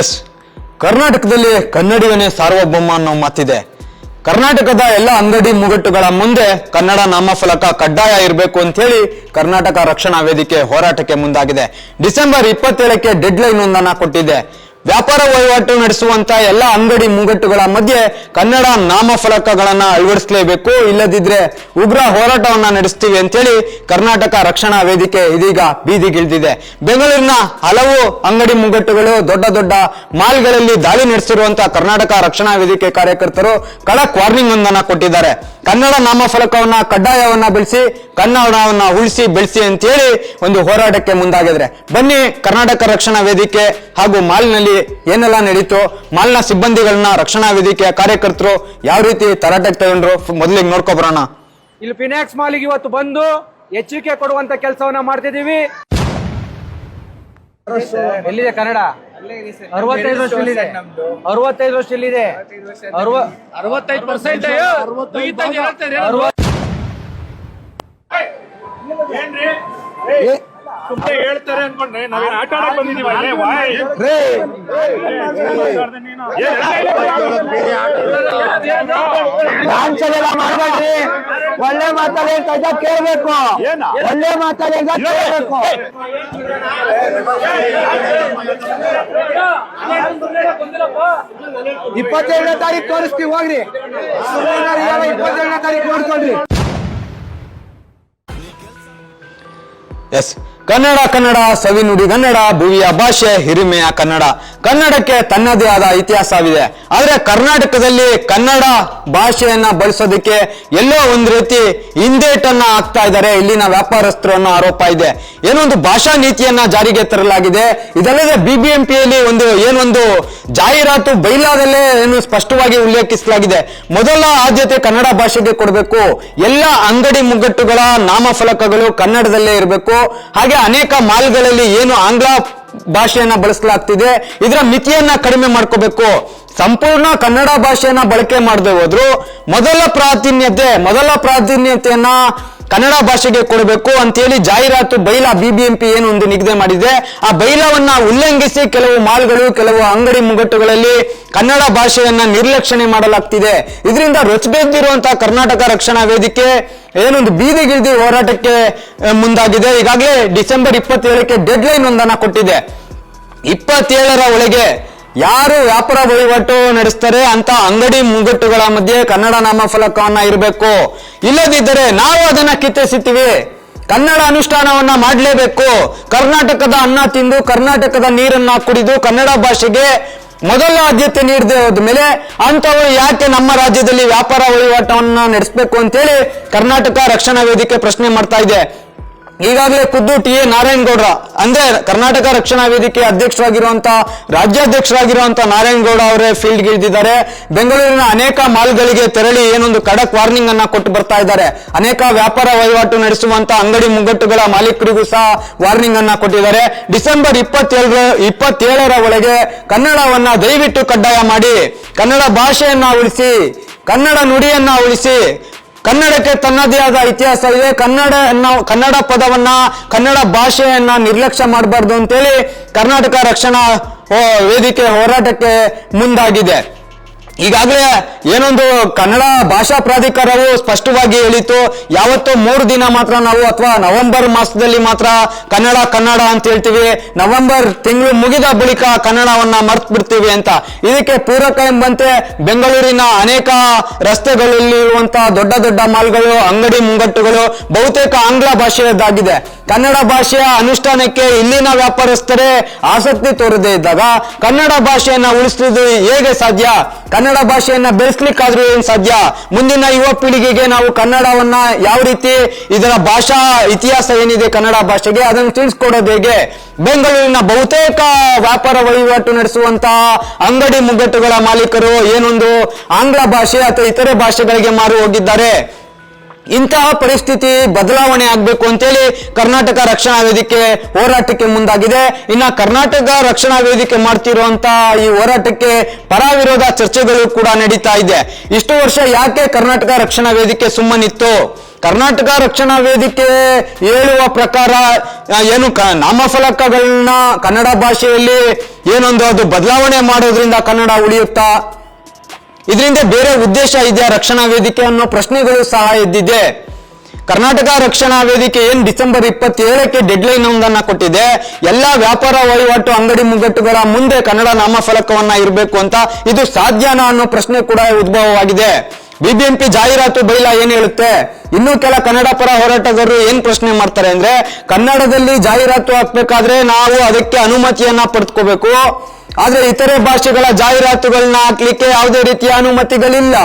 S ಕರ್ನಾಟಕದಲ್ಲಿ ಕನ್ನಡಿಗನೇ ಸಾರ್ವಭೌಮ ಅನ್ನೋ ಮಾತಿದೆ. ಕರ್ನಾಟಕದ ಎಲ್ಲ ಅಂಗಡಿ ಮುಗಟ್ಟುಗಳ ಮುಂದೆ ಕನ್ನಡ ನಾಮಫಲಕ ಕಡ್ಡಾಯ ಇರಬೇಕು ಅಂತ ಹೇಳಿ ಕರ್ನಾಟಕ ರಕ್ಷಣಾ ವೇದಿಕೆ ಹೋರಾಟಕ್ಕೆ ಮುಂದಾಗಿದೆ. ಡಿಸೆಂಬರ್ ಇಪ್ಪತ್ತೇಳಕ್ಕೆ ಡೆಡ್ ಲೈನ್ ಒಂದನ್ನ ಕೊಟ್ಟಿದೆ. ವ್ಯಾಪಾರ ವಹಿವಾಟು ನಡೆಸುವಂತ ಎಲ್ಲ ಅಂಗಡಿ ಮುಂಗಟ್ಟುಗಳ ಮಧ್ಯೆ ಕನ್ನಡ ನಾಮಫಲಕಗಳನ್ನು ಅಳವಡಿಸಲೇಬೇಕು. ಇಲ್ಲದಿದ್ರೆ ಉಗ್ರ ಹೋರಾಟವನ್ನ ನಡೆಸ್ತೀವಿ ಅಂತೇಳಿ ಕರ್ನಾಟಕ ರಕ್ಷಣಾ ವೇದಿಕೆ ಇದೀಗ ಬೀದಿಗಿಳಿದಿದೆ. ಬೆಂಗಳೂರಿನ ಹಲವು ಅಂಗಡಿ ಮುಂಗಟ್ಟುಗಳು ದೊಡ್ಡ ದೊಡ್ಡ ಮಾಲ್ಗಳಲ್ಲಿ ದಾಳಿ ನಡೆಸಿರುವಂತಹ ಕರ್ನಾಟಕ ರಕ್ಷಣಾ ವೇದಿಕೆ ಕಾರ್ಯಕರ್ತರು ಖಡಕ್ ವಾರ್ನಿಂಗ್ ಒಂದನ್ನ ಕೊಟ್ಟಿದ್ದಾರೆ. ಕನ್ನಡ ನಾಮಫಲಕವನ್ನ, ಕಡ್ಡಾಯವನ್ನ ಬೆಳೆಸಿ, ಕನ್ನಡವನ್ನ ಉಳಿಸಿ, ಬೆಳೆಸಿ ಅಂತೇಳಿ ಒಂದು ಹೋರಾಟಕ್ಕೆ ಮುಂದಾಗಿದ್ರೆ. ಬನ್ನಿ ಕರ್ನಾಟಕ ರಕ್ಷಣಾ ವೇದಿಕೆ ಹಾಗೂ ಮಾಲ್ನಲ್ಲಿ ಏನೆಲ್ಲ ನಡೀತು, ಮಾಲ್ನ ಸಿಬ್ಬಂದಿಗಳನ್ನ ರಕ್ಷಣಾ ವೇದಿಕೆಯ ಕಾರ್ಯಕರ್ತರು ಯಾವ ರೀತಿ ತರಾಟೆಗೆ ತಗೊಂಡ್ರು ಮೊದಲಿಗೆ ನೋಡ್ಕೊ ಬರೋಣ. ಇಲ್ಲಿ ಫಿನಾಕ್ಸ್ ಮಾಲಿಗೆ ಇವತ್ತು ಬಂದು ಎಚ್ಚರಿಕೆ ಕೊಡುವಂತ ಕೆಲಸವನ್ನ ಮಾಡ್ತಿದೀವಿ ಎಲ್ಲಿದೆ ಕನ್ನಡ? ಅರವತ್ತೈದು ವರ್ಷ ಇಲ್ಲಿದೆ. ಅರವತ್ತೈದು ವರ್ಷ ಇಲ್ಲಿದೆ. ಪರ್ಸೆಂಟ್ ಅರವತ್ತೈದು ಪರ್ಸೆಂಟ್ ಸುಮ್ಮನೆ ಹೇಳ್ತಾರೆ ಅನ್ಕೊಂಡ್ರೆ ನಾವೇನ್ ಆಟ ಆಡಕ್ ಬಂದಿದೀವಿ ವಾಯ್ ಮಾಡ್ಬೇಡ್ರಿ ಒಳ್ಳೆ ಮಾತಾಡಿ ಕೈದ ಕೇಳ್ಬೇಕು ಏನ? ಒಳ್ಳೆ ಮಾತಾಡಿ ಕೇಳ್ಬೇಕು ಇಪ್ಪತ್ತೇಳನೇ ತಾರೀಕು ತೋರಿಸ್ತೀವಿ ಹೋಗ್ರಿ ಇಪ್ಪತ್ತೇಳನೇ ತಾರೀಕು ನೋಡ್ಕೊಳ್ರಿ ಎಸ್ ಕನ್ನಡ ಕನ್ನಡ ಸವಿನುಡಿ ಕನ್ನಡ, ಭುವಿಯ ಭಾಷೆ, ಹಿರಿಮೆಯ ಕನ್ನಡ. ಕನ್ನಡಕ್ಕೆ ತನ್ನದೇ ಆದ ಇತಿಹಾಸವಿದೆ. ಆದರೆ ಕರ್ನಾಟಕದಲ್ಲಿ ಕನ್ನಡ ಭಾಷೆಯನ್ನ ಬಳಸೋದಕ್ಕೆ ಎಲ್ಲೋ ಒಂದು ರೀತಿ ಹಿಂದೇಟನ್ನ ಹಾಕ್ತಾ ಇದ್ದಾರೆ. ಇಲ್ಲಿನ ವ್ಯಾಪಾರಸ್ಥರು ಅನ್ನೋ ಆರೋಪ ಇದೆ. ಏನೊಂದು ಭಾಷಾ ನೀತಿಯನ್ನ ಜಾರಿಗೆ ತರಲಾಗಿದೆ. ಇದಲ್ಲದೆ ಬಿಬಿಎಂಪಿಯಲ್ಲಿ ಒಂದು ಏನೊಂದು ಜಾಹೀರಾತು ಬೈಲಾದಲ್ಲೇ ಏನು ಸ್ಪಷ್ಟವಾಗಿ ಉಲ್ಲೇಖಿಸಲಾಗಿದೆ. ಮೊದಲ ಆದ್ಯತೆ ಕನ್ನಡ ಭಾಷೆಗೆ ಕೊಡಬೇಕು. ಎಲ್ಲ ಅಂಗಡಿ ಮುಗ್ಗಟ್ಟುಗಳ ನಾಮಫಲಕಗಳು ಕನ್ನಡದಲ್ಲೇ ಇರಬೇಕು. ಹಾಗೆ ಅನೇಕ ಮಾಲ್ಗಳಲ್ಲಿ ಏನು ಆಂಗ್ಲ ಭಾಷೆಯನ್ನ ಬಳಸಲಾಗ್ತಿದೆ. ಇದರ ಮಿತಿಯನ್ನ ಕಡಿಮೆ ಮಾಡ್ಕೋಬೇಕು. ಸಂಪೂರ್ಣ ಕನ್ನಡ ಭಾಷೆಯನ್ನ ಬಳಕೆ ಮಾಡದೆ ಹೋದ್ರು ಮೊದಲ ಪ್ರಾಧಾನ್ಯತೆ ಮೊದಲ ಪ್ರಾಧಾನ್ಯತೆಯನ್ನ ಕನ್ನಡ ಭಾಷೆಗೆ ಕೊಡಬೇಕು ಅಂತೇಳಿ ಜಾಹೀರಾತು ಬೈಲ ಬಿಬಿಎಂಪಿ ಏನು ಒಂದು ನಿಗದಿ ಮಾಡಿದೆ. ಆ ಬೈಲವನ್ನ ಉಲ್ಲಂಘಿಸಿ ಕೆಲವು ಮಾಲ್ಗಳು, ಕೆಲವು ಅಂಗಡಿ ಮುಗಟ್ಟುಗಳಲ್ಲಿ ಕನ್ನಡ ಭಾಷೆಯನ್ನ ನಿರ್ಲಕ್ಷಣೆ ಮಾಡಲಾಗ್ತಿದೆ. ಇದರಿಂದ ರೊಚ್ಚಬೆದ್ದಿರುವಂತಹ ಕರ್ನಾಟಕ ರಕ್ಷಣಾ ವೇದಿಕೆ ಏನೊಂದು ಬೀದಿಗಿಳಿದು ಹೋರಾಟಕ್ಕೆ ಮುಂದಾಗಿದೆ. ಈಗಾಗಲೇ ಡಿಸೆಂಬರ್ ಇಪ್ಪತ್ತೇಳಕ್ಕೆ ಡೆಡ್ ಲೈನ್ ಒಂದನ್ನ ಕೊಟ್ಟಿದೆ. ಇಪ್ಪತ್ತೇಳರ ಒಳಗೆ ಯಾರು ವ್ಯಾಪಾರ ವಹಿವಾಟು ನಡೆಸ್ತಾರೆ ಅಂತ ಅಂಗಡಿ ಮುಂಗಟ್ಟುಗಳ ಮಧ್ಯೆ ಕನ್ನಡ ನಾಮಫಲಕವನ್ನ ಇರಬೇಕು. ಇಲ್ಲದಿದ್ದರೆ ನಾವು ಅದನ್ನ ಕಿತ್ತೆಸಿತೀವಿ ಕನ್ನಡ ಅನುಷ್ಠಾನವನ್ನ ಮಾಡಲೇಬೇಕು. ಕರ್ನಾಟಕದ ಅನ್ನ ತಿಂದು, ಕರ್ನಾಟಕದ ನೀರನ್ನ ಕುಡಿದು, ಕನ್ನಡ ಭಾಷೆಗೆ ಮೊದಲ ಆದ್ಯತೆ ನೀಡದೆ ಹೋದ್ಮೇಲೆ ಅಂತವರು ಯಾಕೆ ನಮ್ಮ ರಾಜ್ಯದಲ್ಲಿ ವ್ಯಾಪಾರ ವಹಿವಾಟವನ್ನ ನಡೆಸಬೇಕು ಅಂತೇಳಿ ಕರ್ನಾಟಕ ರಕ್ಷಣಾ ವೇದಿಕೆ ಪ್ರಶ್ನೆ ಮಾಡ್ತಾ ಇದೆ. ಈಗಾಗಲೇ ಖುದ್ದು ಟಿ ಎ ನಾರಾಯಣಗೌಡ್ರ. ಅಂದ್ರೆ ಕರ್ನಾಟಕ ರಕ್ಷಣಾ ವೇದಿಕೆ ಅಧ್ಯಕ್ಷರಾಗಿರುವಂತಹ ರಾಜ್ಯಾಧ್ಯಕ್ಷರಾಗಿರುವಂತಹ ನಾರಾಯಣಗೌಡ ಅವರೇ ಫೀಲ್ಡ್ ಇಳಿದಿದ್ದಾರೆ. ಬೆಂಗಳೂರಿನ ಅನೇಕ ಮಾಲ್ಗಳಿಗೆ ತೆರಳಿ ಏನೊಂದು ಖಡಕ್ ವಾರ್ನಿಂಗ್ ಅನ್ನ ಕೊಟ್ಟು ಬರ್ತಾ ಇದ್ದಾರೆ. ಅನೇಕ ವ್ಯಾಪಾರ ವಹಿವಾಟು ನಡೆಸುವಂತ ಅಂಗಡಿ ಮುಗ್ಗಟ್ಟುಗಳ ಮಾಲೀಕರಿಗೂ ಸಹ ವಾರ್ನಿಂಗ್ ಅನ್ನ ಕೊಟ್ಟಿದ್ದಾರೆ. ಡಿಸೆಂಬರ್ ಇಪ್ಪತ್ತೇಳರ ಇಪ್ಪತ್ತೇಳರ ಒಳಗೆ ಕನ್ನಡವನ್ನ ದಯವಿಟ್ಟು ಕಡ್ಡಾಯ ಮಾಡಿ. ಕನ್ನಡ ಭಾಷೆಯನ್ನ ಉಳಿಸಿ, ಕನ್ನಡ ನುಡಿಯನ್ನ ಉಳಿಸಿ ಕನ್ನಡಕ್ಕೆ ತನ್ನದೇ ಆದ ಇತಿಹಾಸ ಇದೆ. ಕನ್ನಡ ಕನ್ನಡ ಪದವನ್ನ, ಕನ್ನಡ ಭಾಷೆಯನ್ನ ನಿರ್ಲಕ್ಷ್ಯ ಮಾಡಬಾರ್ದು ಅಂತೇಳಿ ಕರ್ನಾಟಕ ರಕ್ಷಣಾ ವೇದಿಕೆ ಹೋರಾಟಕ್ಕೆ ಮುಂದಾಗಿದೆ. ಈಗಾಗಲೇ ಏನೊಂದು ಕನ್ನಡ ಭಾಷಾ ಪ್ರಾಧಿಕಾರವು ಸ್ಪಷ್ಟವಾಗಿ ಹೇಳಿತು ಯಾವತ್ತೋ ಮೂರು ದಿನ ಮಾತ್ರ ನಾವು ಅಥವಾ ನವೆಂಬರ್ ಮಾಸದಲ್ಲಿ ಮಾತ್ರ ಕನ್ನಡ ಕನ್ನಡ ಅಂತ ಹೇಳ್ತೀವಿ. ನವೆಂಬರ್ ತಿಂಗಳು ಮುಗಿದ ಬಳಿಕ ಕನ್ನಡವನ್ನ ಮರ್ತ್ ಬಿಡ್ತೀವಿ ಅಂತ. ಇದಕ್ಕೆ ಪೂರಕ ಎಂಬಂತೆ ಬೆಂಗಳೂರಿನ ಅನೇಕ ರಸ್ತೆಗಳಲ್ಲಿ ಇರುವಂತಹ ದೊಡ್ಡ ದೊಡ್ಡ ಮಾಲ್ಗಳು, ಅಂಗಡಿ ಮುಂಗಟ್ಟುಗಳು ಬಹುತೇಕ ಆಂಗ್ಲ ಭಾಷೆಯದ್ದಾಗಿದೆ. ಕನ್ನಡ ಭಾಷೆಯ ಅನುಷ್ಠಾನಕ್ಕೆ ಇಲ್ಲಿನ ವ್ಯಾಪಾರಸ್ಥರೇ ಆಸಕ್ತಿ ತೋರದೇ ಇದ್ದಾಗ ಕನ್ನಡ ಭಾಷೆಯನ್ನ ಉಳಿಸುವುದು ಹೇಗೆ ಸಾಧ್ಯ? ಕನ್ನಡ ಭಾಷೆಯನ್ನ ಬೆಳೆಸ್ಲಿಕ್ಕಾದ್ರೂ ಏನ್ ಸಾಧ್ಯ? ಮುಂದಿನ ಯುವ ಪೀಳಿಗೆಗೆ ನಾವು ಕನ್ನಡವನ್ನ ಯಾವ ರೀತಿ ಇದರ ಭಾಷಾ ಇತಿಹಾಸ ಏನಿದೆ ಕನ್ನಡ ಭಾಷೆಗೆ ಅದನ್ನು ತಿಳಿಸ್ಕೊಡೋದು ಹೇಗೆ? ಬೆಂಗಳೂರಿನ ಬಹುತೇಕ ವ್ಯಾಪಾರ ವಹಿವಾಟು ನಡೆಸುವಂತಹ ಅಂಗಡಿ ಮುಗ್ಗಟ್ಟುಗಳ ಮಾಲೀಕರು ಏನೊಂದು ಆಂಗ್ಲ ಭಾಷೆ ಅಥವಾ ಇತರೆ ಭಾಷೆಗಳಿಗೆ ಮಾರು ಹೋಗಿದ್ದಾರೆ. ಇಂತಹ ಪರಿಸ್ಥಿತಿ ಬದಲಾವಣೆ ಆಗಬೇಕು ಅಂತೇಳಿ ಕರ್ನಾಟಕ ರಕ್ಷಣಾ ವೇದಿಕೆ ಹೋರಾಟಕ್ಕೆ ಮುಂದಾಗಿದೆ. ಇನ್ನ ಕರ್ನಾಟಕ ರಕ್ಷಣಾ ವೇದಿಕೆ ಮಾಡ್ತಿರುವಂತಹ ಈ ಹೋರಾಟಕ್ಕೆ ಪರ ವಿರೋಧ ಚರ್ಚೆಗಳು ಕೂಡ ನಡೀತಾ ಇದೆ. ಇಷ್ಟು ವರ್ಷ ಯಾಕೆ ಕರ್ನಾಟಕ ರಕ್ಷಣಾ ವೇದಿಕೆ ಸುಮ್ಮನಿತ್ತು? ಕರ್ನಾಟಕ ರಕ್ಷಣಾ ವೇದಿಕೆ ಹೇಳುವ ಪ್ರಕಾರ ಏನು ಕ, ನಾಮಫಲಕಗಳನ್ನ ಕನ್ನಡ ಭಾಷೆಯಲ್ಲಿ ಏನೊಂದು ಅದು ಬದಲಾವಣೆ ಮಾಡೋದ್ರಿಂದ ಕನ್ನಡ ಉಳಿಯುತ್ತಾ? ಇದರಿಂದ ಬೇರೆ ಉದ್ದೇಶ ಇದೆಯಾ ರಕ್ಷಣಾ ವೇದಿಕೆ ಅನ್ನೋ ಪ್ರಶ್ನೆಗಳು ಸಹ ಎದ್ದಿದೆ. ಕರ್ನಾಟಕ ರಕ್ಷಣಾ ವೇದಿಕೆ ಏನ್ ಡಿಸೆಂಬರ್ ಇಪ್ಪತ್ತೇಳಕ್ಕೆ ಡೆಡ್ಲೈನ್ ಒಂದನ್ನ ಕೊಟ್ಟಿದೆ. ಎಲ್ಲಾ ವ್ಯಾಪಾರ ವಹಿವಾಟು ಅಂಗಡಿ ಮುಗ್ಗಟ್ಟುಗಳ ಮುಂದೆ ಕನ್ನಡ ನಾಮಫಲಕವನ್ನ ಇರಬೇಕು ಅಂತ ಇದು ಸಾಧ್ಯನಾ ಅನ್ನೋ ಪ್ರಶ್ನೆ ಕೂಡ ಉದ್ಭವವಾಗಿದೆ. ಬಿಬಿಎಂಪಿ ಜಾಹೀರಾತು ಬೈಲ ಏನ್ ಹೇಳುತ್ತೆ? ಇನ್ನು ಕೆಲ ಕನ್ನಡ ಪರ ಹೋರಾಟಗಾರರು ಏನ್ ಪ್ರಶ್ನೆ ಮಾಡ್ತಾರೆ ಅಂದ್ರೆ, ಕನ್ನಡದಲ್ಲಿ ಜಾಹೀರಾತು ಹಾಕ್ಬೇಕಾದ್ರೆ ನಾವು ಅದಕ್ಕೆ ಅನುಮತಿಯನ್ನ ಪಡೆದುಕೋಬೇಕು ಆದ್ರೆ ಇತರೆ ಭಾಷೆಗಳ ಜಾಹೀರಾತುಗಳನ್ನ ಹಾಕ್ಲಿಕ್ಕೆ ಯಾವುದೇ ರೀತಿಯ ಅನುಮತಿಗಳಿಲ್ಲ.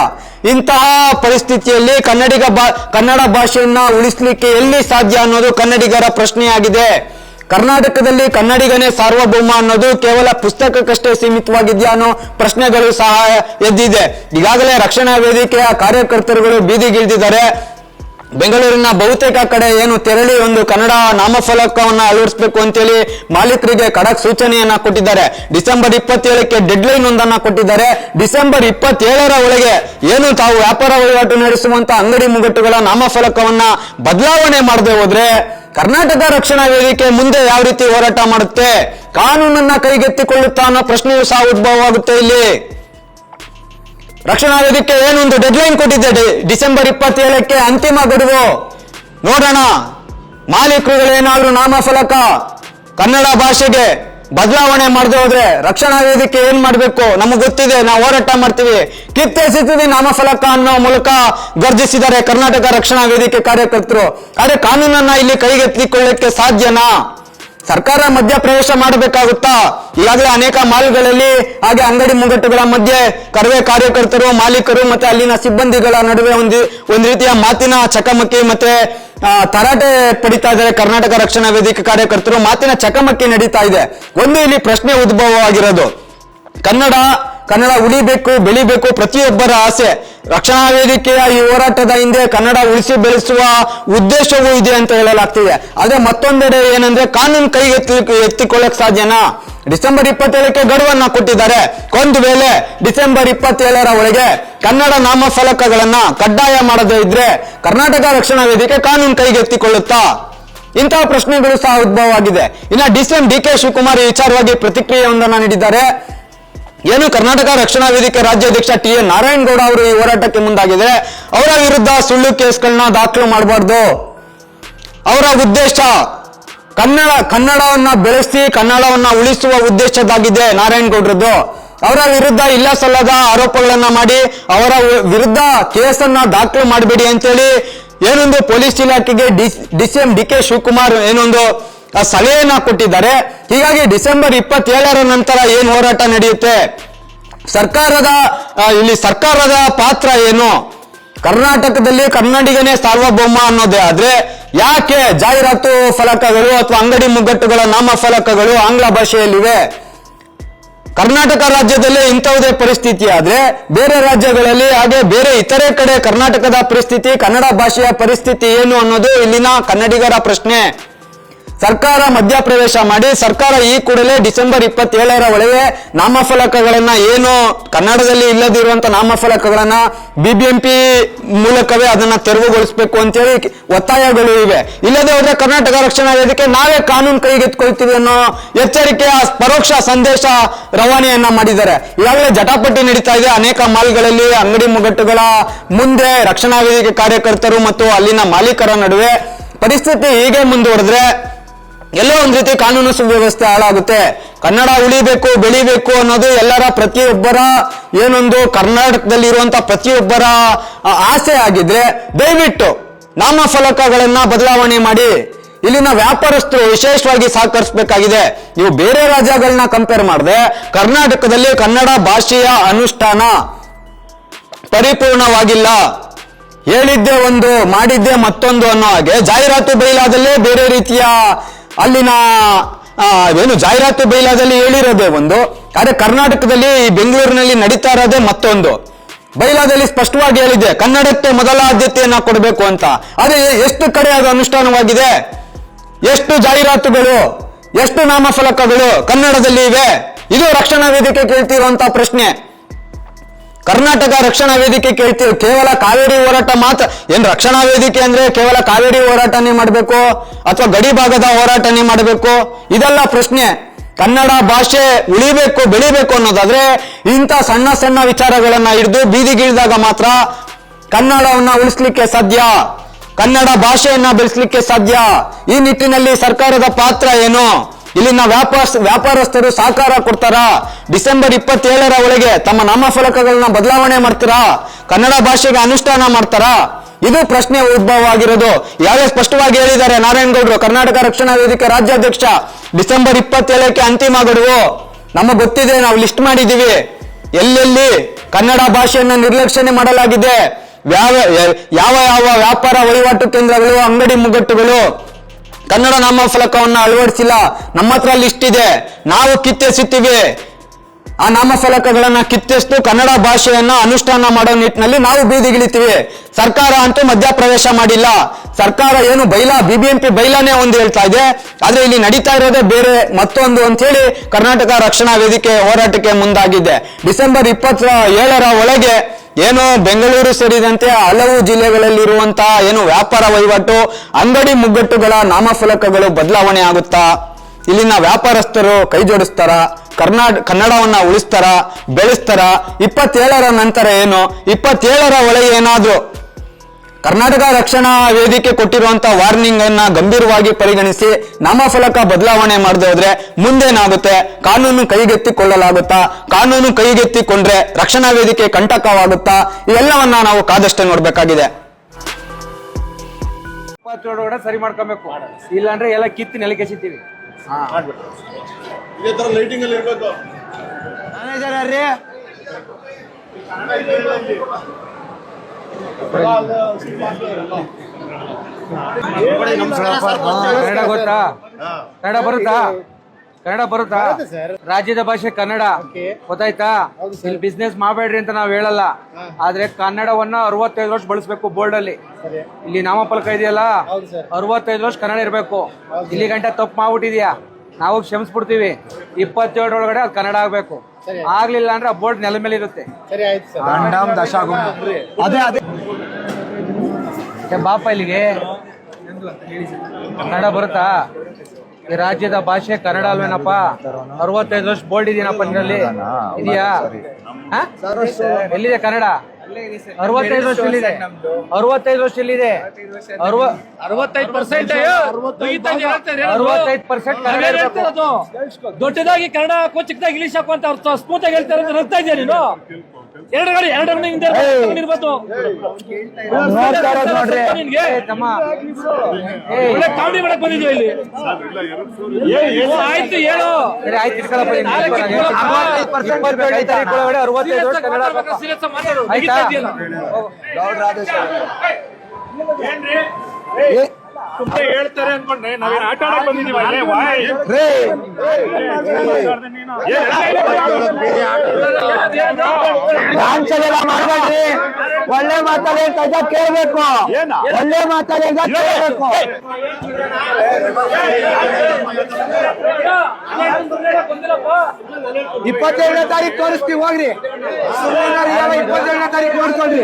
ಇಂತಹ ಪರಿಸ್ಥಿತಿಯಲ್ಲಿ ಕನ್ನಡಿಗ ಬಾ, ಕನ್ನಡ ಭಾಷೆಯನ್ನ ಉಳಿಸ್ಲಿಕ್ಕೆ ಎಲ್ಲಿ ಸಾಧ್ಯ ಅನ್ನೋದು ಕನ್ನಡಿಗರ ಪ್ರಶ್ನೆಯಾಗಿದೆ. ಕರ್ನಾಟಕದಲ್ಲಿ ಕನ್ನಡಿಗನೇ ಸಾರ್ವಭೌಮ ಅನ್ನೋದು ಕೇವಲ ಪುಸ್ತಕಕ್ಕಷ್ಟೇ ಸೀಮಿತವಾಗಿದೆಯಾ ಅನ್ನೋ ಪ್ರಶ್ನೆಗಳು ಸಹ ಎದ್ದಿದೆ. ಈಗಾಗಲೇ ರಕ್ಷಣಾ ವೇದಿಕೆಯ ಕಾರ್ಯಕರ್ತರುಗಳು ಬೀದಿಗಿಳಿದಿದ್ದಾರೆ. ಬೆಂಗಳೂರಿನ ಬಹುತೇಕ ಕಡೆ ಏನು ತೆರಳಿ ಒಂದು ಕನ್ನಡ ನಾಮಫಲಕವನ್ನ ಅಳವಡಿಸಬೇಕು ಅಂತೇಳಿ ಮಾಲೀಕರಿಗೆ ಖಡಕ್ ಸೂಚನೆಯನ್ನ ಕೊಟ್ಟಿದ್ದಾರೆ. ಡಿಸೆಂಬರ್ ಇಪ್ಪತ್ತೇಳಕ್ಕೆ ಡೆಡ್ಲೈನ್ ಒಂದನ್ನ ಕೊಟ್ಟಿದ್ದಾರೆ. ಡಿಸೆಂಬರ್ ಇಪ್ಪತ್ತೇಳರ ಒಳಗೆ ಏನು ತಾವು ವ್ಯಾಪಾರ ವಹಿವಾಟು ನಡೆಸುವಂತ ಅಂಗಡಿ ಮುಗಟ್ಟುಗಳ ನಾಮಫಲಕವನ್ನ ಬದಲಾವಣೆ ಮಾಡದೆ ಹೋದ್ರೆ ಕರ್ನಾಟಕ ರಕ್ಷಣಾ ವೇದಿಕೆ ಮುಂದೆ ಯಾವ ರೀತಿ ಹೋರಾಟ ಮಾಡುತ್ತೆ? ಕಾನೂನನ್ನ ಕೈಗೆತ್ತಿಕೊಳ್ಳುತ್ತಾ ಅನ್ನೋ ಪ್ರಶ್ನೆಯೂ ಸಹ ಉದ್ಭವವಾಗುತ್ತೆ ಇಲ್ಲಿ. ರಕ್ಷಣಾ ವೇದಿಕೆ ಏನೊಂದು ಡೆಡ್ಲೈನ್ ಕೊಟ್ಟಿದೆ ಡಿ- ಡಿಸೆಂಬರ್ ಇಪ್ಪತ್ತೇಳಕ್ಕೆ ಅಂತಿಮ ಗಡುವು. ನೋಡೋಣ. ಮಾಲೀಕರುಗಳೇನಾದ್ರೂ ನಾಮಫಲಕ? ಕನ್ನಡ ಭಾಷೆಗೆ ಬದಲಾವಣೆ ಮಾಡದೆ ಹೋದ್ರೆ ರಕ್ಷಣಾ ವೇದಿಕೆ ಏನ್ ಮಾಡ್ಬೇಕು? ನಮಗೆ ಗೊತ್ತಿದೆ, ನಾವು ಹೋರಾಟ ಮಾಡ್ತೀವಿ. ಕಿತ್ತೆಸಿತೀವಿ ನಾಮಫಲಕ ಅನ್ನೋ ಮೂಲಕ ಗರ್ಜಿಸಿದ್ದಾರೆ ಕರ್ನಾಟಕ ರಕ್ಷಣಾ ವೇದಿಕೆ ಕಾರ್ಯಕರ್ತರು. ಆದ್ರೆ ಕಾನೂನನ್ನ ಇಲ್ಲಿ ಕೈಗೆತ್ತಿಕೊಳ್ಳಕ್ಕೆ ಸಾಧ್ಯನಾ? ಸರ್ಕಾರ ಮಧ್ಯ ಪ್ರವೇಶ ಮಾಡಬೇಕಾಗುತ್ತಾ? ಈಗಾಗಲೇ ಅನೇಕ ಮಾಲ್ಗಳಲ್ಲಿ, ಹಾಗೆ ಅಂಗಡಿ ಮುಂಗಟ್ಟುಗಳ ಮಧ್ಯೆ ಕರವೇ ಕಾರ್ಯಕರ್ತರು, ಮಾಲೀಕರು ಮತ್ತೆ ಅಲ್ಲಿನ ಸಿಬ್ಬಂದಿಗಳ ನಡುವೆ ಒಂದು ಒಂದು ರೀತಿಯ ಮಾತಿನ ಚಕಮಕಿ ಮತ್ತೆ ತರಾಟೆ ಪಡಿತಾ ಇದ್ದಾರೆ ಕರ್ನಾಟಕ ರಕ್ಷಣಾ ವೇದಿಕೆ ಕಾರ್ಯಕರ್ತರು. ಮಾತಿನ ಚಕಮಕಿ ನಡೀತಾ ಇದೆ. ಒಂದು ಇಲ್ಲಿ ಪ್ರಶ್ನೆ ಉದ್ಭವವಾಗಿರೋದು. ಕನ್ನಡ ಕನ್ನಡ ಉಳಿಬೇಕು, ಬೆಳಿಬೇಕು ಪ್ರತಿಯೊಬ್ಬರ ಆಸೆ. ರಕ್ಷಣಾ ವೇದಿಕೆಯ ಈ ಹೋರಾಟದ ಹಿಂದೆ ಕನ್ನಡ ಉಳಿಸಿ ಬೆಳೆಸುವ ಉದ್ದೇಶವೂ ಇದೆ ಅಂತ ಹೇಳಲಾಗ್ತಿದೆ. ಆದ್ರೆ ಮತ್ತೊಂದೆಡೆ ಏನಂದ್ರೆ ಕಾನೂನು ಕೈಗೆ ಎತ್ತಿ ಎತ್ತಿಕೊಳ್ಳಕ್ ಸಾಧ್ಯನಾ? ಡಿಸೆಂಬರ್ ಇಪ್ಪತ್ತೇಳಕ್ಕೆ ಗಡುವನ್ನ ಕೊಟ್ಟಿದ್ದಾರೆ. ಒಂದು ವೇಳೆ ಡಿಸೆಂಬರ್ ಇಪ್ಪತ್ತೇಳರ ಒಳಗೆ ಕನ್ನಡ ನಾಮಫಲಕಗಳನ್ನ ಕಡ್ಡಾಯ ಮಾಡದೇ ಇದ್ರೆ ಕರ್ನಾಟಕ ರಕ್ಷಣಾ ವೇದಿಕೆ ಕಾನೂನು ಕೈಗೆ ಎತ್ತಿಕೊಳ್ಳುತ್ತಾ? ಇಂತಹ ಪ್ರಶ್ನೆಗಳು ಸಹ ಉದ್ಭವವಾಗಿದೆ. ಇನ್ನ ಡಿ ಕೆ ಶಿವಕುಮಾರ್ ಈ ವಿಚಾರವಾಗಿ ಪ್ರತಿಕ್ರಿಯೆಯೊಂದನ್ನ ನೀಡಿದ್ದಾರೆ. ಏನು ಕರ್ನಾಟಕ ರಕ್ಷಣಾ ವೇದಿಕೆ ರಾಜ್ಯಾಧ್ಯಕ್ಷ ಟಿ ಎ ನಾರಾಯಣಗೌಡ ಅವರು ಈ ಹೋರಾಟಕ್ಕೆ ಮುಂದಾಗಿದ್ದಾರೆ ಅವರ ವಿರುದ್ಧ ಸುಳ್ಳು ಕೇಸ್ಗಳನ್ನ ದಾಖಲು ಮಾಡಬಾರ್ದು. ಅವರ ಉದ್ದೇಶ ಕನ್ನಡ, ಕನ್ನಡವನ್ನ ಬೆಳೆಸಿ, ಕನ್ನಡವನ್ನ ಉಳಿಸುವ ಉದ್ದೇಶದಾಗಿದೆ ನಾರಾಯಣಗೌಡರದ್ದು. ಅವರ ವಿರುದ್ಧ ಇಲ್ಲ ಸಲ್ಲದ ಆರೋಪಗಳನ್ನ ಮಾಡಿ ಅವರ ವಿರುದ್ಧ ಕೇಸನ್ನ ದಾಖಲು ಮಾಡಬೇಡಿ ಅಂತೇಳಿ, ಏನೊಂದು ಪೊಲೀಸ್ ಇಲಾಖೆಗೆ D C M D K Shivakumar ಏನೊಂದು ಆ ಸಲಹೆಯನ್ನ ಕೊಟ್ಟಿದ್ದಾರೆ. ಹೀಗಾಗಿ ಡಿಸೆಂಬರ್ ಇಪ್ಪತ್ತೇಳರ ನಂತರ ಏನು ಹೋರಾಟ ನಡೆಯುತ್ತೆ? ಸರ್ಕಾರದ ಇಲ್ಲಿ ಸರ್ಕಾರದ ಪಾತ್ರ ಏನು? ಕರ್ನಾಟಕದಲ್ಲಿ ಕನ್ನಡಿಗನೇ ಸಾರ್ವಭೌಮ ಅನ್ನೋದೇ ಆದ್ರೆ ಯಾಕೆ ಜಾಹೀರಾತು ಫಲಕಗಳು ಅಥವಾ ಅಂಗಡಿ ಮುಗ್ಗಟ್ಟುಗಳ ನಾಮ ಫಲಕಗಳು ಆಂಗ್ಲ ಭಾಷೆಯಲ್ಲಿವೆ? ಕರ್ನಾಟಕ ರಾಜ್ಯದಲ್ಲಿ ಇಂಥವುದೇ ಪರಿಸ್ಥಿತಿ ಆದ್ರೆ ಬೇರೆ ರಾಜ್ಯಗಳಲ್ಲಿ ಹಾಗೆ ಬೇರೆ ಇತರೆ ಕಡೆ ಕರ್ನಾಟಕದ ಪರಿಸ್ಥಿತಿ, ಕನ್ನಡ ಭಾಷೆಯ ಪರಿಸ್ಥಿತಿ ಏನು ಅನ್ನೋದು ಇಲ್ಲಿನ ಕನ್ನಡಿಗರ ಪ್ರಶ್ನೆ. ಸರ್ಕಾರ ಮಧ್ಯಪ್ರವೇಶ ಮಾಡಿ ಸರ್ಕಾರ ಈ ಕೂಡಲೇ ಡಿಸೆಂಬರ್ ಇಪ್ಪತ್ತೇಳರ ಒಳಗೆ ನಾಮಫಲಕಗಳನ್ನ ಏನು ಕನ್ನಡದಲ್ಲಿ ಇಲ್ಲದಿರುವಂತ ನಾಮಫಲಕಗಳನ್ನ ಬಿಬಿಎಂಪಿ ಮೂಲಕವೇ ಅದನ್ನ ತೆರವುಗೊಳಿಸಬೇಕು ಅಂತೇಳಿ ಒತ್ತಾಯಗಳು ಇವೆ. ಇಲ್ಲದೆ ಹೋದ್ರೆ ಕರ್ನಾಟಕ ರಕ್ಷಣಾ ವೇದಿಕೆ ನಾವೇ ಕಾನೂನು ಕೈಗೆತ್ಕೊಳ್ತೀವಿ ಅನ್ನೋ ಎಚ್ಚರಿಕೆಯ ಪರೋಕ್ಷ ಸಂದೇಶ ರವಾನೆಯನ್ನ ಮಾಡಿದ್ದಾರೆ. ಈಗಾಗಲೇ ಜಟಾಪಟ್ಟಿ ನಡೀತಾ ಇದೆ. ಅನೇಕ ಮಾಲ್ಗಳಲ್ಲಿ ಅಂಗಡಿ ಮುಗಟ್ಟುಗಳ ಮುಂದೆ ರಕ್ಷಣಾ ವೇದಿಕೆ ಕಾರ್ಯಕರ್ತರು ಮತ್ತು ಅಲ್ಲಿನ ಮಾಲೀಕರ ನಡುವೆ ಪರಿಸ್ಥಿತಿ ಹೀಗೆ ಮುಂದುವರೆದ್ರೆ ಎಲ್ಲೋ ಒಂದ್ ರೀತಿ ಕಾನೂನು ಸುವ್ಯವಸ್ಥೆ ಹಾಳಾಗುತ್ತೆ. ಕನ್ನಡ ಉಳಿಬೇಕು, ಬೆಳಿಬೇಕು ಅನ್ನೋದು ಎಲ್ಲರ ಪ್ರತಿಯೊಬ್ಬರ ಏನೊಂದು ಕರ್ನಾಟಕದಲ್ಲಿ ಇರುವಂತ ಪ್ರತಿಯೊಬ್ಬರ ಆಸೆ ಆಗಿದ್ರೆ ದಯವಿಟ್ಟು ನಾಮಫಲಕಗಳನ್ನ ಬದಲಾವಣೆ ಮಾಡಿ. ಇಲ್ಲಿನ ವ್ಯಾಪಾರಸ್ಥರು ವಿಶೇಷವಾಗಿ ಸಹಕರಿಸಬೇಕಾಗಿದೆ. ನೀವು ಬೇರೆ ರಾಜ್ಯಗಳನ್ನ ಕಂಪೇರ್ ಮಾಡಿದ್ರೆ ಕರ್ನಾಟಕದಲ್ಲಿ ಕನ್ನಡ ಭಾಷೆಯ ಅನುಷ್ಠಾನ ಪರಿಪೂರ್ಣವಾಗಿಲ್ಲ. ಹೇಳಿದ್ದೆ ಒಂದು, ಮಾಡಿದ್ದೆ ಮತ್ತೊಂದು ಅನ್ನೋ ಹಾಗೆ ಜಾಹೀರಾತು ಬೈಲಾದಲ್ಲೇ ಬೇರೆ ರೀತಿಯ ಅಲ್ಲಿನ ಏನು ಜಾಹೀರಾತು ಬೈಲಾದಲ್ಲಿ ಹೇಳಿರೋದೇ ಒಂದು, ಅದೇ ಕರ್ನಾಟಕದಲ್ಲಿ ಬೆಂಗಳೂರಿನಲ್ಲಿ ನಡೀತಾ ಇರೋದೇ ಮತ್ತೊಂದು. ಬೈಲಾದಲ್ಲಿ ಸ್ಪಷ್ಟವಾಗಿ ಹೇಳಿದೆ, ಕನ್ನಡಕ್ಕೆ ಮೊದಲ ಆದ್ಯತೆಯನ್ನು ಕೊಡಬೇಕು ಅಂತ. ಅದೇ ಎಷ್ಟು ಕಡೆ ಅದು ಅನುಷ್ಠಾನವಾಗಿದೆ? ಎಷ್ಟು ಜಾಹೀರಾತುಗಳು, ಎಷ್ಟು ನಾಮಫಲಕಗಳು ಕನ್ನಡದಲ್ಲಿ ಇವೆ? ಇದು ರಕ್ಷಣಾ ವೇದಿಕೆ ಕೇಳ್ತಿರುವಂತಹ ಪ್ರಶ್ನೆ. ಕರ್ನಾಟಕ ರಕ್ಷಣಾ ವೇದಿಕೆ ಕೇಳ್ತೀವಿ ಕೇವಲ ಕಾವೇರಿ ಹೋರಾಟ ಮಾತ್ರ, ಏನ್ ರಕ್ಷಣಾ ವೇದಿಕೆ ಅಂದ್ರೆ ಕೇವಲ ಕಾವೇರಿ ಹೋರಾಟನೇ ಮಾಡಬೇಕು? ಅಥವಾ ಗಡಿ ಭಾಗದ ಹೋರಾಟನೇ ಮಾಡಬೇಕು? ಇದೆಲ್ಲ ಪ್ರಶ್ನೆ. ಕನ್ನಡ ಭಾಷೆ ಉಳಿಬೇಕು, ಬೆಳಿಬೇಕು ಅನ್ನೋದಾದ್ರೆ ಇಂಥ ಸಣ್ಣ ಸಣ್ಣ ವಿಚಾರಗಳನ್ನ ಹಿಡಿದು ಬೀದಿಗಿಳಿದಾಗ ಮಾತ್ರ ಕನ್ನಡವನ್ನ ಉಳಿಸ್ಲಿಕ್ಕೆ ಸಾಧ್ಯ. ಕನ್ನಡ ಭಾಷೆಯನ್ನ ಬೆಳೆಸಲಿಕ್ಕೆ ಸಾಧ್ಯ. ಈ ನಿಟ್ಟಿನಲ್ಲಿ ಸರ್ಕಾರದ ಪಾತ್ರ ಏನು? ಇಲ್ಲಿನ ವ್ಯಾಪಾರ ವ್ಯಾಪಾರಸ್ಥರು ಸಹಕಾರ ಕೊಡ್ತಾರಾ? ಡಿಸೆಂಬರ್ ಇಪ್ಪತ್ತೇಳರ ಒಳಗೆ ತಮ್ಮ ನಾಮಫಲಕಗಳನ್ನ ಬದಲಾವಣೆ ಮಾಡ್ತೀರಾ? ಕನ್ನಡ ಭಾಷೆಗೆ ಅನುಷ್ಠಾನ ಮಾಡ್ತಾರಾ? ಇದು ಪ್ರಶ್ನೆ ಉದ್ಭವ ಆಗಿರೋದು. ಯಾವ್ಯಾವ ಸ್ಪಷ್ಟವಾಗಿ ಹೇಳಿದ್ದಾರೆ ನಾರಾಯಣಗೌಡರು, ಕರ್ನಾಟಕ ರಕ್ಷಣಾ ವೇದಿಕೆ ರಾಜ್ಯಾಧ್ಯಕ್ಷ. ಡಿಸೆಂಬರ್ ಇಪ್ಪತ್ತೇಳಕ್ಕೆ ಅಂತಿಮ ಗಡುವು. ನಮಗೆ ಗೊತ್ತಿದೆ, ನಾವು ಲಿಸ್ಟ್ ಮಾಡಿದೀವಿ ಎಲ್ಲೆಲ್ಲಿ ಕನ್ನಡ ಭಾಷೆಯನ್ನ ನಿರ್ಲಕ್ಷಣೆ ಮಾಡಲಾಗಿದೆ? ಯಾವ ಯಾವ ಯಾವ ವ್ಯಾಪಾರ ವಹಿವಾಟು ಕೇಂದ್ರಗಳು, ಅಂಗಡಿ ಮುಗ್ಗಟ್ಟುಗಳು ಕನ್ನಡ ನಾಮಫಲಕವನ್ನ ಅಳವಡಿಸಿಲ್ಲ. ನಮ್ಮ ಹತ್ರ ಲಿಸ್ಟ್ ಇದೆ ನಾವು ಕಿತ್ತೆಸುತ್ತೀವಿ. ಆ ನಾಮಫಲಕಗಳನ್ನ ಕಿತ್ತೆಷ್ಟು ಕನ್ನಡ ಭಾಷೆಯನ್ನ ಅನುಷ್ಠಾನ ಮಾಡೋ ನಿಟ್ಟಿನಲ್ಲಿ ನಾವು ಬೀದಿಗಿಳಿತೀವಿ ಸರ್ಕಾರ ಅಂತೂ ಮಧ್ಯಪ್ರವೇಶ ಮಾಡಿಲ್ಲ. ಸರ್ಕಾರ ಏನು ಬೈಲಾ ಬಿಬಿಎಂಪಿ ಬೈಲಾನೇ ಒಂದು ಹೇಳ್ತಾ ಇದೆ. ಆದ್ರೆ ಇಲ್ಲಿ ನಡೀತಾ ಇರೋದೇ ಬೇರೆ ಮತ್ತೊಂದು ಅಂತ ಹೇಳಿ ಕರ್ನಾಟಕ ರಕ್ಷಣಾ ವೇದಿಕೆ ಹೋರಾಟಕ್ಕೆ ಮುಂದಾಗಿದೆ. ಡಿಸೆಂಬರ್ ಇಪ್ಪತ್ತ ಏಳರ ಒಳಗೆ ಏನು ಬೆಂಗಳೂರು ಸೇರಿದಂತೆ ಹಲವು ಜಿಲ್ಲೆಗಳಲ್ಲಿರುವಂತಹ ಏನು ವ್ಯಾಪಾರ ವಹಿವಾಟು, ಅಂಗಡಿ ಮುಗ್ಗಟ್ಟುಗಳ ನಾಮಫಲಕಗಳು ಬದಲಾವಣೆ ಆಗುತ್ತಾ? ಇಲ್ಲಿನ ವ್ಯಾಪಾರಸ್ಥರು ಕೈ ಜೋಡಿಸ್ತಾರ? ಕರ್ನಾಟ ಕನ್ನಡವನ್ನ ಉಳಿಸ್ತಾರ? ಬೆಳೆಸ್ತಾರ? ಇಪ್ಪತ್ತೇಳರ ನಂತರ ಏನು? ಇಪ್ಪತ್ತೇಳರ ಒಳಗೆ ಏನಾದ್ರು? ಕರ್ನಾಟಕ ರಕ್ಷಣಾ ವೇದಿಕೆ ಕೊಟ್ಟಿರುವಂತಹ ವಾರ್ನಿಂಗ್ ಅನ್ನ ಗಂಭೀರವಾಗಿ ಪರಿಗಣಿಸಿ ನಾಮಫಲಕ ಬದಲಾವಣೆ ಮಾಡದೆ ಹೋದ್ರೆ ಮುಂದೇನಾಗುತ್ತೆ? ಕಾನೂನು ಕೈಗೆತ್ತಿಕೊಳ್ಳಲಾಗುತ್ತಾ? ಕಾನೂನು ಕೈಗೆತ್ತಿಕೊಂಡ್ರೆ ರಕ್ಷಣಾ ವೇದಿಕೆ ಕಂಟಕವಾಗುತ್ತಾ? ಇವೆಲ್ಲವನ್ನ ನಾವು ಕಾದಷ್ಟೇ ನೋಡ್ಬೇಕಾಗಿದೆ. ಸರಿ ಮಾಡ್ಕೊಬೇಕು. ಇಲ್ಲಾಂದ್ರೆ ಎಲ್ಲ ಕಿತ್ತು ನೆಲಕ್ಕೆ ಎಸಿತೀವಿ. ಇದೇ ತರ ಲೈಟಿಂಗ್ ಅಲ್ಲಿ ಇರ್ಬೇಕು. ಕನ್ನಡ ಗೊತ್ತಾ? ಕನ್ನಡ ಬರುತ್ತಾ? ಕನ್ನಡ ಬರುತ್ತಾ? ರಾಜ್ಯದ ಭಾಷೆ ಕನ್ನಡ. ಗೊತ್ತಾಯ್ತಾ? ಇಲ್ಲಿ ಬಿಸ್ನೆಸ್ ಮಾಡಬೇಡ್ರಿ ಅಂತ ನಾವ್ ಹೇಳಲ್ಲ. ಆದ್ರೆ ಕನ್ನಡವನ್ನ ಅರವತ್ತೈದು ವರ್ಷ ಬಳಸ್ಬೇಕು ಬೋರ್ಡ್ ಅಲ್ಲಿ. ಇಲ್ಲಿ ನಾಮಫಲಕ ಇದೆಯಲ್ಲ? ಅರವತ್ತೈದು ವರ್ಷ ಕನ್ನಡ ಇರ್ಬೇಕು. ಇಲ್ಲಿ ಗಂಟೆ ತಪ್ಪು ಮಾಡ್ಬಿಟ್ಟಿದ್ಯಾ? ನಾವು ಕ್ಷಮಿಸ್ಬಿಡ್ತೀವಿ. ಇಪ್ಪತ್ತೇಳರೊಳಗಡೆ ಅದು ಕನ್ನಡ ಆಗ್ಬೇಕು. ಆಗ್ಲಿಲ್ಲ ಅಂದ್ರೆ ಆ ಬೋರ್ಡ್ ನೆಲ ಮೇಲೆ ಇರುತ್ತೆ. ಅದೇ ಅದೇ. ಏ ಬಾಪ ಇಲ್ಲಿಗೆ. ಕನ್ನಡ ಬರುತ್ತಾ? ಈ ರಾಜ್ಯದ ಭಾಷೆ ಕನ್ನಡ ಅಲ್ವೇನಪ್ಪ? ಅರವತ್ತೈದು ವರ್ಷ ಬೋರ್ಡ್ ಇದೀನಪ್ಪ ನಿನ್ನಲ್ಲಿ? ಇದೆಯಾ? ಎಲ್ಲಿದೆ ಕನ್ನಡ? ಅರವತ್ತೈದು ವರ್ಷ ಇಲ್ಲಿದೆ. ಅರವತ್ತೈದು ವರ್ಷ ಇಲ್ಲಿದೆ. ಅರವ ಅರವತ್ತೈದು ಪರ್ಸೆಂಟ್ ಅರವತ್ತೈದು ಪರ್ಸೆಂಟ್. ದೊಡ್ಡದಾಗಿ ಕನ್ನಡ ಹಾಕೋ ಚಿಕ್ಕದಾಗಿ ಇಂಗ್ಲಿಷ್ ಹಾಕೋ ಅಂತ ಸ್ಮೂತ್ ಆಗಿ ಹೇಳ್ತಾರೆ ಅಂತ ನಗ್ತಾ ಇದೀನಿ ನೀನು? ಎರಡು ಗಾಡಿ ಎರಡು ಗಂಟೆ ಹಿಂದೆ ಇರೋದು ನೋಡ್ರಿ. ನಿನ್ಗೆ. ತಮ್ಮ. ಒಳ್ಳೆ ಕಾಮಿಡಿ ಮಾಡಕ್ ಬಂದಿದ್ವಿ ಇಲ್ಲಿ? ಆಯ್ತು ಹೇಳು. ಸರಿ ಆಯ್ತು ಇಟ್ಕೊಳಪ್ಪ ಒಳಗಡೆ ಅರವತ್ತೈದು ಕನ್ನಡ. ಸೀರಿಯಸ್ ಮಾತಾಡು ಇದೆಯಲ್ಲ. ಸುಮ್ಮನೆ ಹೇಳ್ತಾರೆ ಅನ್ಕೊಂಡ್ರೆ ನಾವೇನ್ ಆಟ ಆಡಕ್ ಬಂದಿದೀವ ಇಲ್ಲೇ ವಾಯ್ ಲಾಂಛನೆಲ್ಲ ಮಾಡ್ಬೇಡ್ರಿ ಒಳ್ಳೆ ಮಾತಾಡಿ ಕೈದ ಕೇಳ್ಬೇಕು ಒಳ್ಳೆ ಮಾತಲ್ಲಿ ಕೇಳ್ಬೇಕು ಇಪ್ಪತ್ತೇಳನೇ ತಾರೀಕು ತೋರಿಸ್ತೀವಿ ಹೋಗ್ರಿ ಇಪ್ಪತ್ತೆರಡನೇ ಇಪ್ಪತ್ತೇಳನೇ ತಾರೀಕು ನೋಡ್ಕೊಳ್ರಿ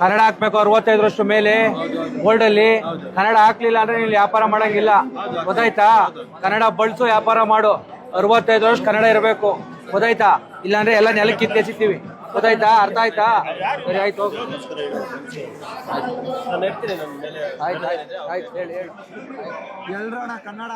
ಕನ್ನಡ ಹಾಕ್ಬೇಕು ಅರವತ್ತೈದು ವರ್ಷ ಮೇಲೆ ಗೋಲ್ಡ್ ಅಲ್ಲಿ ಕನ್ನಡ ಹಾಕ್ಲಿಲ್ಲ ಅಂದ್ರೆ ನೀವು ವ್ಯಾಪಾರ ಮಾಡಂಗಿಲ್ಲ. ಗೊತ್ತಾಯ್ತಾ? ಕನ್ನಡ ಬಳಸು ವ್ಯಾಪಾರ ಮಾಡು. ಅರವತ್ತೈದು ವರ್ಷ ಕನ್ನಡ ಇರಬೇಕು. ಗೊತ್ತಾಯ್ತಾ? ಇಲ್ಲಾಂದ್ರೆ ಎಲ್ಲ ನೆಲಕ್ಕೆ ಕಿತ್ತೆಸಿತೀವಿ. ಗೊತ್ತಾಯ್ತಾ? ಅರ್ಥ ಆಯ್ತಾ? ಸರಿ ಆಯ್ತು ಹೋಗು. ಆಯ್ತು ಆಯ್ತು ಆಯ್ತು ಹೇಳಿ ಹೇಳಿ. ಎಲ್ರಣ ಕನ್ನಡ.